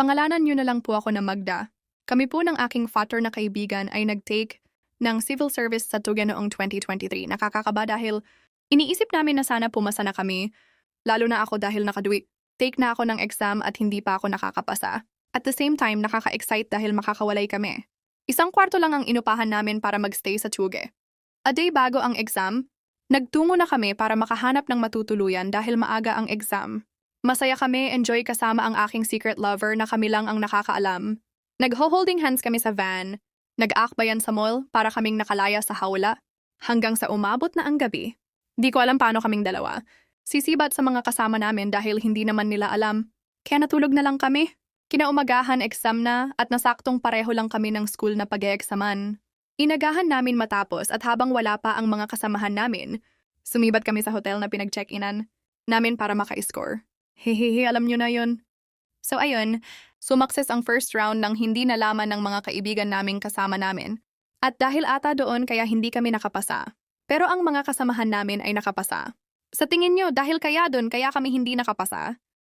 Pangalanan niyo na lang po ako na Magda. Kami po ng aking father na kaibigan ay nag-take ng civil service sa Tuga noong 2023. Nakakakaba dahil iniisip namin na sana pumasa na kami, lalo na ako dahil nakadwi. Take na ako ng exam at hindi pa ako nakakapasa. At the same time, nakaka-excite dahil makakawalay kami. Isang kwarto lang ang inupahan namin para magstay sa Tuge. A day bago ang exam, nagtungo na kami para makahanap ng matutuluyan dahil maaga ang exam. Masaya kami, enjoy kasama ang aking secret lover na kami lang ang nakakaalam. Nagho-holding hands kami sa van, nag-akbayan sa mall para kaming nakalaya sa hawla, hanggang sa umabot na ang gabi. Di ko alam paano kaming dalawa. Sisibat sa mga kasama namin dahil hindi naman nila alam. Kaya natulog na lang kami. Kinaumagahan exam na at nasaktong pareho lang kami ng school na pag-eeksaman. Inagahan namin matapos at habang wala pa ang mga kasamahan namin, sumibat kami sa hotel na pinag-check-inan namin para maka-score. Hehehe, alam nyo na yun. So ayun, sumakses ang first round nang hindi nalaman ng mga kaibigan naming kasama namin. At dahil ata doon kaya hindi kami nakapasa. Pero ang mga kasamahan namin ay nakapasa. Sa tingin nyo, dahil kaya doon kaya kami hindi nakapasa?